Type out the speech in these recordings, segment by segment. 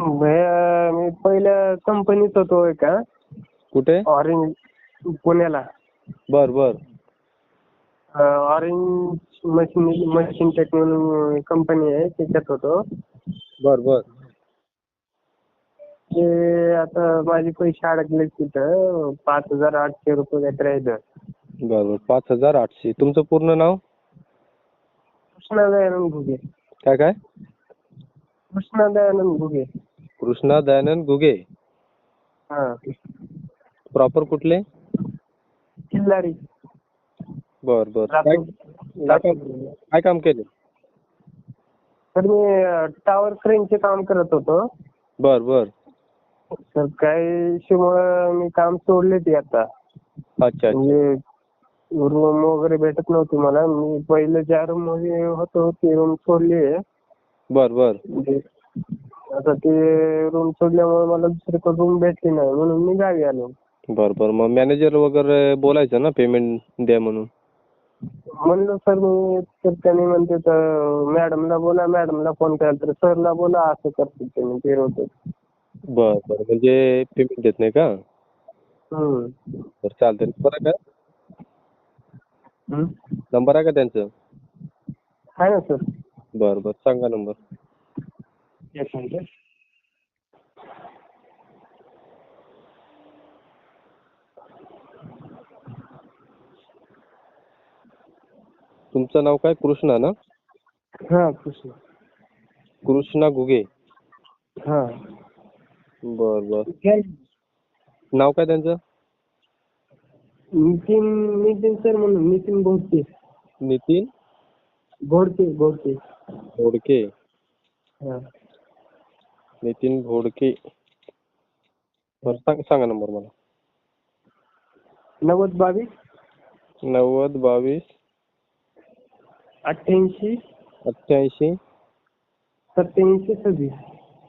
भैया मी पहिल्या कंपनीत होतो एका कुठे? ऑरेंज पुण्याला. बर बर. ऑरेंज मशीन मशीन टेक म्हणून कंपनी आहे त्याच्यात होतो. बर बर. ते आता माझे पैसे अडकले तिथं पाच हजार आठशे रुपये काहीतरी आहेत बर बर. पाच हजार आठशे. तुमचं पूर्ण नाव? कृष्णा दयानंद घुगे. काय काय? कृष्णा दयानंद घुगे. कृष्णा दयानंद गुगे हा. प्रॉपर कुठले? किल्लारी बर बर. काय काम केलं? तर मी टॉवर क्रेनचे काम करत होतो. बर बर. तर काही इश्यूमुळं मी काम सोडले ते आता. अच्छा म्हणजे रूम वगैरे भेटत नव्हती मला. मी पहिले ज्या रूममध्ये होतो ती रूम सोडली बर बर. म्हणजे आता ते रूम सोडल्यामुळे मला दुसरीकडे रूम भेटली नाही म्हणून मी गावी आलो. बर बर. मग मॅनेजर वगैरे बोलायचं ना पेमेंट द्या म्हणून? म्हणलं सर मी तर त्यांनी म्हणते तर मॅडमला बोला मॅडमला फोन केला तर सरला बोला असं करतात त्यांनी ते होते. बर बर. म्हणजे पेमेंट देत नाही का? हम्म. बरं चालतंय. नंबर आहे का? हम्म. नंबर आहे का त्यांचं? आहे ना सर. बर बर. सांगा नंबर. एक मिनिट तुमचं नाव काय? कृष्णा ना? हा कृष्ण. कृष्णा घुगे हा. बर बर. काय? नाव काय त्यांचं? नितीन नितीन सर म्हणून नितीन घोडके नितीन? घोडके घोडके घोडके हा. नितीन घोडके. बरं सांग सांगा नंबर मला. नव्वद बावीस. नव्वद बावीस. अठ्ठ्याऐंशी. अठ्ठ्याऐंशी. सत्याऐंशी सव्वीस.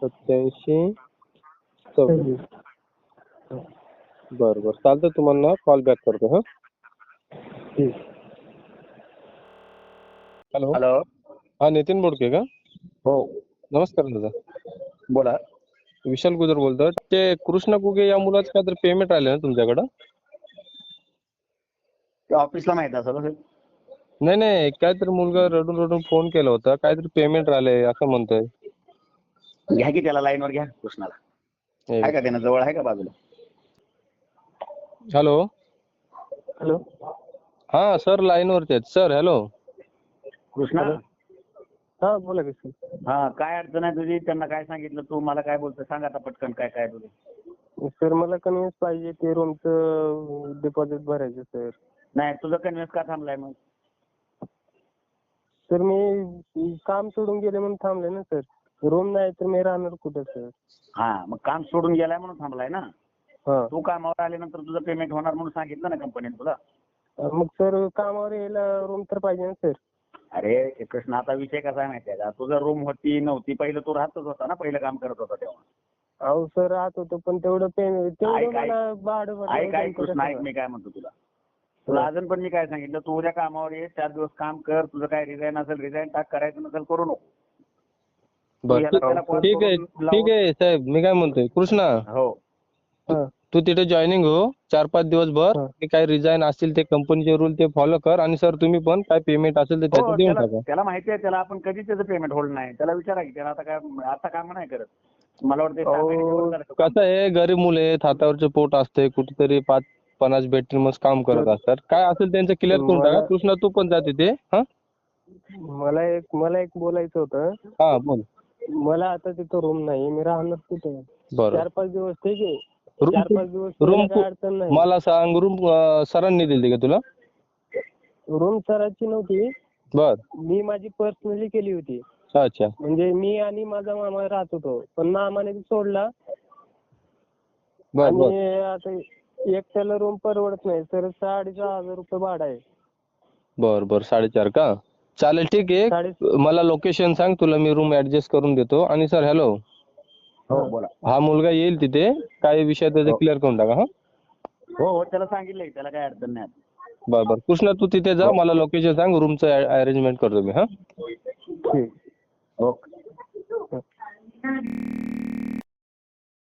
सत्याऐंशी सव्वीस. बरं बरं. चालतं तुम्हाला कॉल बॅक करतो हां? ठीक. हॅलो हॅलो हा नितीन बोडके का? हो. नमस्कार दादा. बोला. विशाल गुजर बोलतो ते कृष्ण गुगे या मुलाचं काहीतरी पेमेंट आले ना तुमच्याकडं? ऑफिसला माहीत असेल नाही नाही काहीतरी मुलगा रडून रडून फोन केला होता. काहीतरी पेमेंट आलंय असं म्हणतोय. घ्या की त्याला लाईनवर घ्या कृष्णाला. आहे का त्यानं? जवळ आहे का बाजूला? हॅलो हॅलो हा सर लाईनवरती आहेत. Sir hello Krishna? हा बोला की सर हा काय अडचण आहे तुझी? त्यांना काय सांगितलं तू? मला काय बोलतो सांग आता पटकन काय काय तुझं सर मला कन्व्हिन्स पाहिजे ते रूमचं डिपॉझिट भरायचं सर. नाही तुझं कन्व्हिन्स का थांबलाय मग? सर मी काम सोडून गेले म्हणून थांबले ना सर. रूम नाही तर मी राहणार कुठं सर? हा मग काम सोडून गेलाय म्हणून थांबलाय ना? हा. तू कामावर आल्यानंतर तुझं पेमेंट होणार म्हणून सांगितलं ना कंपनीने तुला? मग सर कामावर यायला रूम तर पाहिजे ना सर. अरे कृष्णा आता विषय कसा आहे माहितीये का? तुझं रूम होती नव्हती पहिलं तू राहतच होता ना पहिलं काम करत होता तेव्हा. अहो सर राहत होतो पण तेवढं पेमेंट तेवढं ऐक, ऐक. मला भाडं ऐक भरायला ऐक कृष्णा ऐक मी काय म्हणतो तुला? तुला अजून पण मी काय सांगितलं? तू उद्या कामावर ये चार दिवस काम कर तुझं काय रिझाईन असेल रिझाईन टाक करायचं नसेल करू नको. बरं याला त्याला call ठीक आहे करून लावून- ठीक आहे साहेब मी काय म्हणतोय कृष्णा. हो. हा. तू तिथे जॉईनिंग हो चार पाच दिवस भर हा. ते काय रिझाईन असतील ते कंपनीचे रूल ते फॉलो कर. आणि सर तुम्ही पण काय पेमेंट असेल ते हो, देऊन त्याला टाका. त्याला माहिती आहे त्याला आपण कधी त्याचं पेमेंट होल्ड नाही. त्याला विचारा की त्याला आता काय आता काम नाही करत. मला वाटतं सहा महिन्याच्या वर. कसं आहे गरीब मुले आहेत हातावरचे पोट असते कुठेतरी पाच पन्नास भेटतील मग काम करत असतात. काय असेल त्यांचं क्लिअर करून टाका. मला- कृष्णा तू पण जा तिथे हा? मला एक मला एक बोलायचं होतं. हा बोल. मला आता तिथं रूम नाही. मी राहणार कुठे चार पाच दिवस ठीक आहे. चार तू- पाच दिवस room मला काय तू- अडचण नाही. मला सांग रूम सरांनी दिली का तुला? रूम सरांची नव्हती. बर. मी माझी पर्सनली केली होती. अच्छा. म्हणजे मी आणि माझा मामा राहत होतो. पण मामाने ती सोडला. बर बर. आणि आता एकट्याला रूम परवडत नाही. तर साडेसहा हजार रुपये भाडं आहे. बर बर. साडेचार का? चालेल ठीक आहे. मला लोकेशन सांग. तुला मी रूम ऍडजस्ट करून देतो. आणि सर हॅलो हो बोला. हा मुलगा येईल तिथे. काय विषय त्याचा हो. क्लिअर करून टाका हा. हो हो त्याला सांगितलंय त्याला काय अडचण नाही आता. बर बर. कृष्णा तू तिथे जा मला लोकेशन सांग रूमचं अरेंजमेंट करतो मी हा. ठीक. ओके.